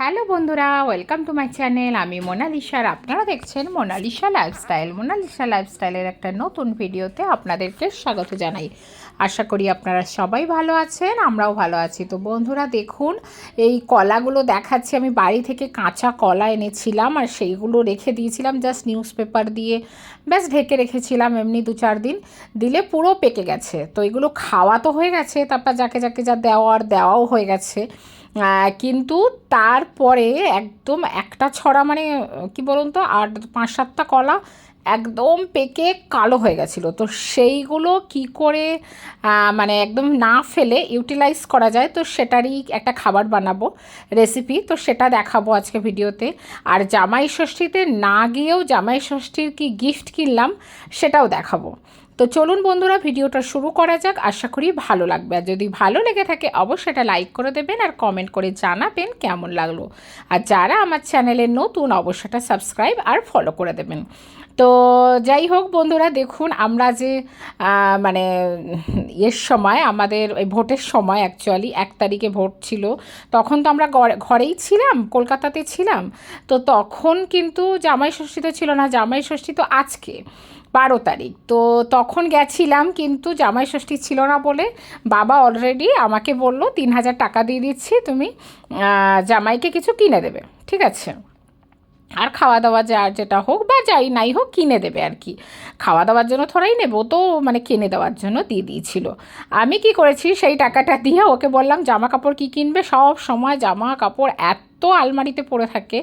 Hello বন্ধুরা, welcome to my channel. আমি মোনালিসা আর আপনারা দেখছেন মোনালিসা লাইফস্টাইল। মোনালিসা লাইফস্টাইলের একটা নতুন ভিডিওতে আপনাদেরকে স্বাগত জানাই। আশা করি আপনারা সবাই ভালো আছেন, আমরাও ভালো আছি। তো বন্ধুরা, দেখুন, এই কলাগুলো দেখাচ্ছি। আমি বাড়ি থেকে কাঁচা কলা এনেছিলাম আর সেইগুলো রেখে দিয়েছিলাম, জাস্ট নিউজ পেপার দিয়ে। ব্যাস, ঢেকে রেখেছিলাম এমনি দু চার দিন। দিলে পুরো পেকে গেছে। তো এগুলো খাওয়া তো হয়ে গেছে, তারপর যাকে যাকে যা দেওয়ার দেওয়াও হয়ে গেছে। কিন্তু তারপরে একদম একটা ছড়া মানে কি বলুন তো আট পাঁচ সাতটা কলা একদম পেকে কালো হয়ে গেছিল। তো সেইগুলো কি করে মানে একদম না ফেলে ইউটিলাইজ করা যায়, তো সেটারই একটা খাবার বানাবো রেসিপি তো সেটা দেখাবো আজকে ভিডিওতে। আর জামাই ষষ্ঠীতে না গিয়েও জামাই ষষ্ঠীর কি গিফট কিনলাম, সেটাও দেখাবো। তো চলুন বন্ধুরা, ভিডিওটা শুরু করা যাক। আশা করি ভালো লাগবে। আর যদি ভালো লেগে থাকে, অবশ্যই এটা লাইক করে দেবেন আর কমেন্ট করে জানাবেন কেমন লাগল। আর যারা আমার চ্যানেলে নতুন, অবশ্যই এটা সাবস্ক্রাইব আর ফলো করে দেবেন। তো যাই হোক বন্ধুরা, দেখুন আমরা যে মানে এর সময়, আমাদের ভোটের সময় অ্যাকচুয়ালি এক তারিখে ভোট ছিল। তখন তো আমরা ঘরে- ঘরেই ছিলাম, কলকাতাতে ছিলাম। তো তখন কিন্তু জামাই ষষ্ঠী তো ছিল না, জামাই ষষ্ঠী তো আজকে। বারো তারিখ। তো তখন গেছিলাম কিন্তু জামাই ষষ্ঠী ছিল না বলে বাবা অলরেডি আমাকে বলল, তিন হাজার টাকা দিয়ে দিচ্ছি, তুমি জামাইকে কিছু কিনে দেবে, ঠিক আছে? আর খাওয়া দাওয়া যা যেটা হোক বা যাই নাই হোক কিনে দেবে আর কি। খাওয়া দাওয়ার জন্য থোড়াই নেব তো মানে কিনে দেওয়ার জন্য দিয়ে দিয়েছিল। আমি কি করেছি, সেই টাকাটা দিয়ে ওকে বললাম জামা কাপড় কী কিনবে? সব সময় জামা কাপড় এত আলমারিতে পড়ে থাকে।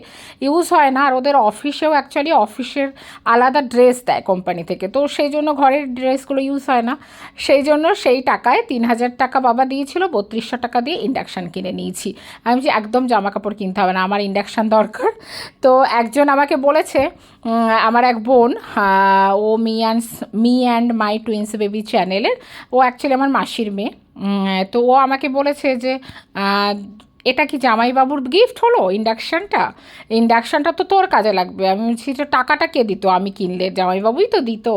ইউজ হয় না, আর ওদের অফিসেও অ্যাকচুয়ালি অফিসের আলাদা ড্রেস দেয় কোম্পানি থেকে। তো সেই জন্য ঘরের ড্রেসগুলো ইউজ হয় না। সেই জন্য সেই টাকায় তিন হাজার টাকা বাবা দিয়েছিল, বত্রিশশো টাকা দিয়ে ইন্ডাকশান কিনে নিয়েছি। আমি যে একদম জামা কাপড় কিনতে হবে না, আমার ইন্ডাকশান দরকার। তো একজন আমাকে বলেছে আমার এক বোন ও me and me and my twins baby চ্যানেলের ও অ্যাকচুয়ালি আমার মাসির মেয়ে। তো ও আমাকে বলেছে যে এটা কি জামাইবাবুর গিফট হলো ইন্ডাকশানটা ইন্ডাকশানটা তো তোর কাজে লাগবে। আমি বলছি টাকাটা কে দিত? আমি কিনলে জামাইবাবুই তো দিত।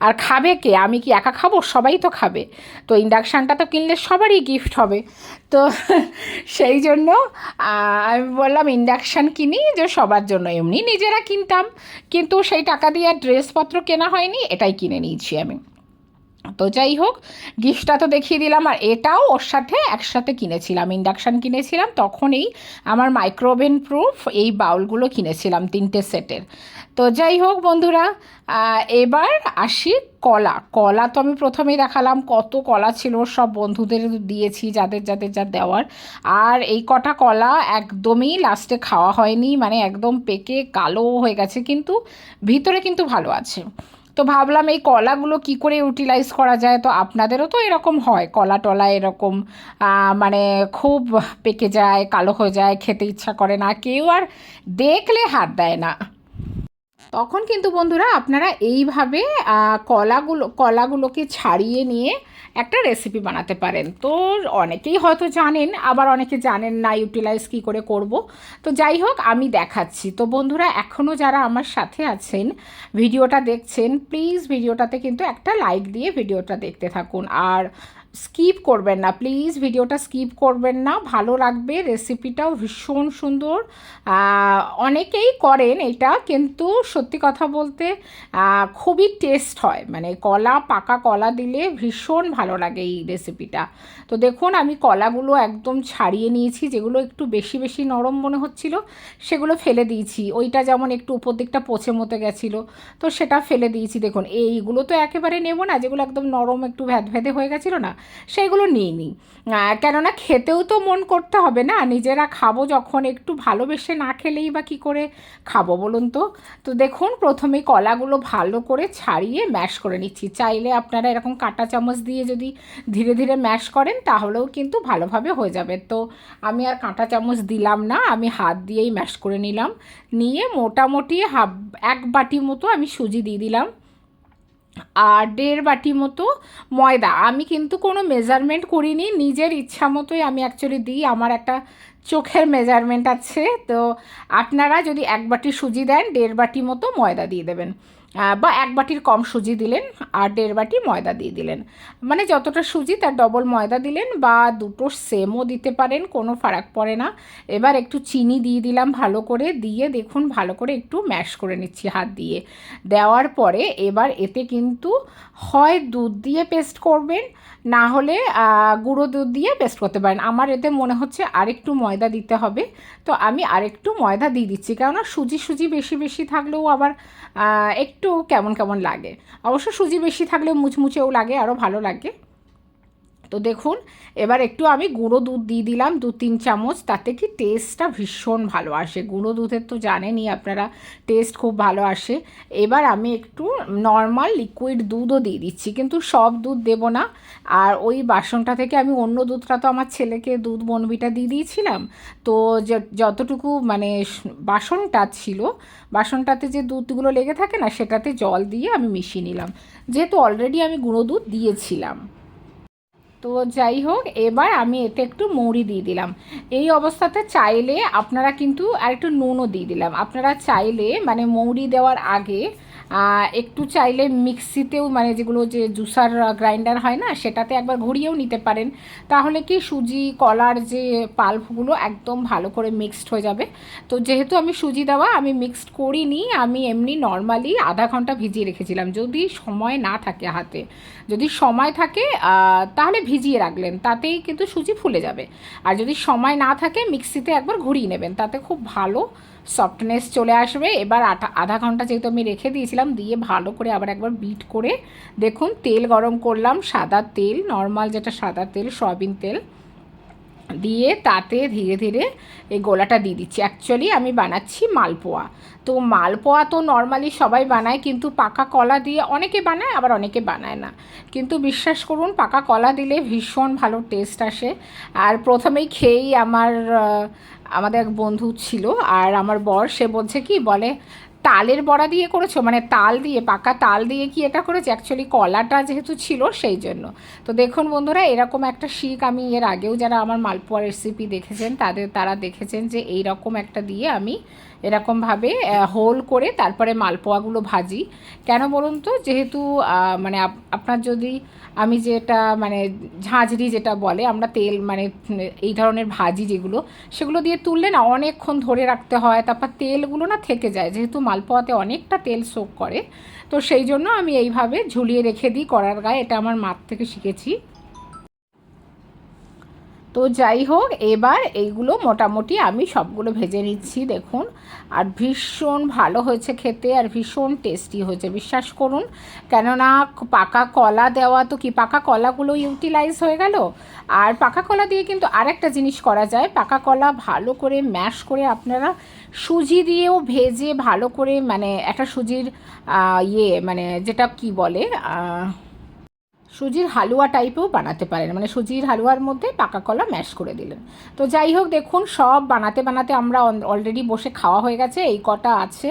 আর খাবে কে? আমি কি একা খাব? সবাই তো খাবে। তো ইন্ডাকশানটা তো কিনলে সবারই গিফট হবে। তো সেই জন্য আমি বললাম ইন্ডাকশান কিনি যে সবার জন্য। এমনি নিজেরা কিনতাম। কিন্তু সেই টাকা দিয়ে আর ড্রেসপত্র কেনা হয়নি, এটাই কিনে নিয়েছি আমি। তো যাই হোক, গিফটটা তো দেখিয়ে দিলাম আর এটাও ওর সাথে একসাথে কিনেছিলাম ইন্ডাকশান কিনেছিলাম, তখনই আমার মাইক্রোওভেন প্রুফ এই বাউলগুলো কিনেছিলাম তিনটে সেটের। তো যাই হোক বন্ধুরা এবার আসি কলা। কলা তো আমি প্রথমেই দেখালাম, কত কলা ছিল সব বন্ধুদের দিয়েছি, যাদের যাদের যা দেওয়ার। আর এই কটা কলা একদমই লাস্টে খাওয়া হয়নি মানে একদম পেকে কালো হয়ে গেছে, কিন্তু ভিতরে কিন্তু ভালো আছে। তো ভাবলাম এই কলাগুলো কি করে ইউটিলাইজ করা যায়? তো আপনাদেরও তো এরকম হয়, কলা টলা এরকম মানে খুব পেকে যায়, কালো হয়ে যায়, খেতে ইচ্ছা করে না, কেউ আর দেখলে হাত দেয় না। তখন কিন্তু বন্ধুরা আপনারা এইভাবে কলাগুলো, কলাগুলোকে ছাড়িয়ে নিয়ে একটা রেসিপি বানাতে পারেন। তো অনেকেই হয়তো জানেন, আবার অনেকে জানেন না ইউটিলাইজ কী করে করব। তো যাই হোক, আমি দেখাচ্ছি। তো বন্ধুরা এখনও যারা আমার সাথে আছেন, ভিডিওটা দেখছেন প্লিজ ভিডিওটাতে কিন্তু একটা লাইক দিয়ে ভিডিওটা দেখতে থাকুন। আর স্কিপ করবেন না। প্লিজ ভিডিওটা স্কিপ করবেন না। ভালো লাগবে রেসিপিটাও ভীষণ সুন্দর। অনেকেই করেন এটা, কিন্তু সত্যি কথা বলতে খুবই টেস্ট হয়। মানে কলা, পাকা কলা দিলে ভীষণ ভালো লাগে এই রেসিপিটা তো দেখুন, আমি কলাগুলো একদম ছাড়িয়ে নিয়েছি, যেগুলো একটু বেশি বেশি নরম মনে হচ্ছিল, সেগুলো ফেলে দিয়েছি। ওইটা যেমন একটু উপর দিকটা পচে মতে গেছিল, তো সেটা ফেলে দিয়েছি। দেখুন, এইগুলো তো একেবারে নেব না, যেগুলো একদম নরম, একটু ভ্যাদ ভেদে হয়ে গেছিল না সেইগুলো নিই। কেননা খেতেও তো মন করতে হবে না। নিজেরা খাব যখন একটু ভালোবেসে না খেলেই বা কী করে খাব বলুন তো? তো দেখুন, প্রথমে কলাগুলো ভালো করে ছাড়িয়ে ম্যাশ করে নিচ্ছি। চাইলে আপনারা এরকম কাঁটা চামচ দিয়ে যদি ধীরে ধীরে ম্যাশ করেন, তাহলেও কিন্তু ভালোভাবে হয়ে যাবে। তো আমি আর কাঁটা চামচ দিলাম না, আমি হাত দিয়েই ম্যাশ করে নিলাম। নিয়ে মোটামুটি হাফ, এক বাটি মতো আমি সুজি দিয়ে দিলাম। আর দেড় বাটি মতো ময়দা। আমি কিন্তু কোনো মেজারমেন্ট করিনি, নিজের ইচ্ছা মতোই আমি অ্যাকচুয়ালি দিই। আমার একটা চোখের মেজারমেন্ট আছে। তো আপনারা যদি এক বাটি সুজি দেন, দেড় বাটি মতো ময়দা দিয়ে দেবেন। বা এক বাটির কম সুজি দিলেন আর দেড় বাটি ময়দা দিয়ে দিলেন। মানে যতটা সুজি তার ডবল ময়দা দিলেন বা দুটো সেমও দিতে পারেন কোনো ফারাক পড়ে না। এবার একটু চিনি দিয়ে দিলাম ভালো করে দিয়ে দেখুন ভালো করে একটু ম্যাশ করে নিচ্ছি হাত দিয়ে। দেওয়ার পরে এবার এতে কিন্তু হয় দুধ দিয়ে পেস্ট করবেন না হলে গুঁড়ো দুধ দিয়ে পেস্ট করতে পারেন। আমার এতে মনে হচ্ছে আরেকটু ময়দা দিতে হবে। তো আমি আরেকটু ময়দা দিয়ে দিচ্ছি কেননা সুজি সুজি বেশি বেশি থাকলেও আবার আহ, একটু কেমন কেমন লাগে। অবশ্য সুজি বেশি থাকলে মুচমুচেও লাগে আরও ভালো লাগে। তো দেখুন, এবার একটু আমি গুঁড়ো দুধ দিয়ে দিলাম, দু তিন চামচ, তাতে কি টেস্টটা ভীষণ ভালো আসে। গুঁড়ো দুধের তো জানেনই আপনারা টেস্ট খুব ভালো আসে। এবার আমি একটু নর্মাল লিকুইড দুধও দিয়ে দিচ্ছি, কিন্তু সব দুধ দেব না। আর ওই বাসনটা থেকে আমি অন্য দুধটা তো আমার ছেলেকে দুধ বনবিটা দিয়ে দিয়েছিলাম। তো যতটুকু মানে বাসনটা ছিল, বাসনটাতে যে দুধগুলো লেগে থাকে না, সেটাতে জল দিয়ে আমি মিশিয়ে নিলাম। যেহেতু অলরেডি আমি গুঁড়ো দুধ দিয়েছিলাম। তো যাই হোক, এবার আমি এতে একটু মৌরি দিয়ে দিলাম। এই অবস্থাতে চাইলে আপনারা কিন্তু আর একটু নুনও দিয়ে দিলাম। আপনারা চাইলে মানে মৌরি দেওয়ার আগে একটু চাইলে মিক্সিতেও মানে যেগুলো যে জুসার গ্রাইন্ডার হয় না, সেটাতে একবার ঘুরিয়েও নিতে পারেন। তাহলে কি সুজি, কলার যে পাল্পগুলো একদম ভালো করে মিক্সড হয়ে যাবে। তো যেহেতু আমি সুজি দেওয়া, আমি মিক্সড করিনি, আমি এমনি নর্মালি আধা ঘণ্টা ভিজিয়ে রেখেছিলাম। যদি সময় না থাকে হাতে, যদি সময় থাকে তাহলে ভিজিয়ে রাখলেন, তাতেই কিন্তু সুজি ফুলে যাবে। আর যদি সময় না থাকে মিক্সিতে একবার ঘুরিয়ে নেবেন, তাতে খুব ভালো সফটনেস চলে আসবে। এবার আটা আধা ঘণ্টা যেহেতু আমি রেখে দিয়েছিলাম, দিয়ে ভালো করে আবার একবার বিট করে দেখুন, তেল গরম করলাম সাদা তেল নর্মাল যেটা সাদা তেল, সয়াবিন তেল। দিয়ে তাতে ধীরে ধীরে এই গোলাটা দিয়ে দিচ্ছি। অ্যাকচুয়ালি আমি বানাচ্ছি মালপোয়া। তো মালপোয়া তো নর্মালি সবাই বানায় কিন্তু পাকা কলা দিয়ে অনেকে বানায়, আবার অনেকে বানায় না। কিন্তু বিশ্বাস করুন, পাকা কলা দিলে ভীষণ ভালো টেস্ট আসে। আর প্রথমেই খেয়েই আমার আমাদের এক বন্ধু ছিল, আর আমার বর সে বলছে কি, বলে তালের বড়া দিয়ে করেছ? মানে তাল দিয়ে, পাকা তাল দিয়ে কি এটা করেছে? অ্যাকচুয়ালি কলাটা যেহেতু ছিল সেই জন্য। তো দেখুন বন্ধুরা, এরকম একটা শিক আমি এর আগেও যারা আমার মালপোয়া রেসিপি দেখেছেন, তাদের, তারা দেখেছেন যে এই রকম একটা দিয়ে আমি এরকমভাবে হোল করে তারপরে মালপোয়াগুলো ভাজি। কেন বলুন তো? যেহেতু মানে আপ- আপনার যদি আমি যেটা মানে ঝাঁঝরি যেটা বলে, আমরা তেল মানে এই ধরনের ভাজি যেগুলো, সেগুলো দিয়ে তুললে না অনেকক্ষণ ধরে রাখতে হয়, তারপর তেলগুলো না থেকে যায়। যেহেতু মালপোয়াতে অনেকটা তেল শোক করে। তো সেই জন্য আমি এইভাবে ঝুলিয়ে রেখে দিই করার গায়ে। এটা আমার মার থেকে শিখেছি। তো যাই হোক, এবার এইগুলো মোটামুটি আমি সবগুলো ভেজে নিচ্ছি, দেখুন। আর ভীষণ ভালো হয়েছে খেতে আর ভীষণ টেস্টি হয়েছে, বিশ্বাস করুন। কেননা পাকা কলা দেওয়া, তো কি পাকা কলাগুলো ইউটিলাইজ হয়ে গেল? আর পাকা কলা দিয়ে কিন্তু আরেকটা জিনিস করা যায়। পাকা কলা ভালো করে ম্যাশ করে আপনারা সুজি দিয়েও ভেজে ভালো করে মানে একটা সুজির ইয়ে মানে যেটা কি বলে সুজির হালুয়া টাইপেও বানাতে পারেন। মানে সুজির হালুয়ার মধ্যে পাকা কলা ম্যাশ করে দিলেন। তো যাই হোক, দেখুন, সব বানাতে বানাতে আমরা অলরেডি বসে খাওয়া হয়ে গেছে, এই কটা আছে।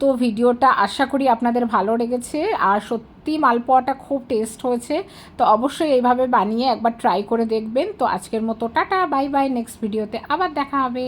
তো ভিডিওটা আশা করি আপনাদের ভালো লেগেছে। আর সত্যি মালপোয়াটা খুব টেস্ট হয়েছে। তো অবশ্যই এইভাবে বানিয়ে একবার ট্রাই করে দেখবেন। তো আজকের মতো টাটা বাই বাই নেক্সট ভিডিওতে আবার দেখা হবে।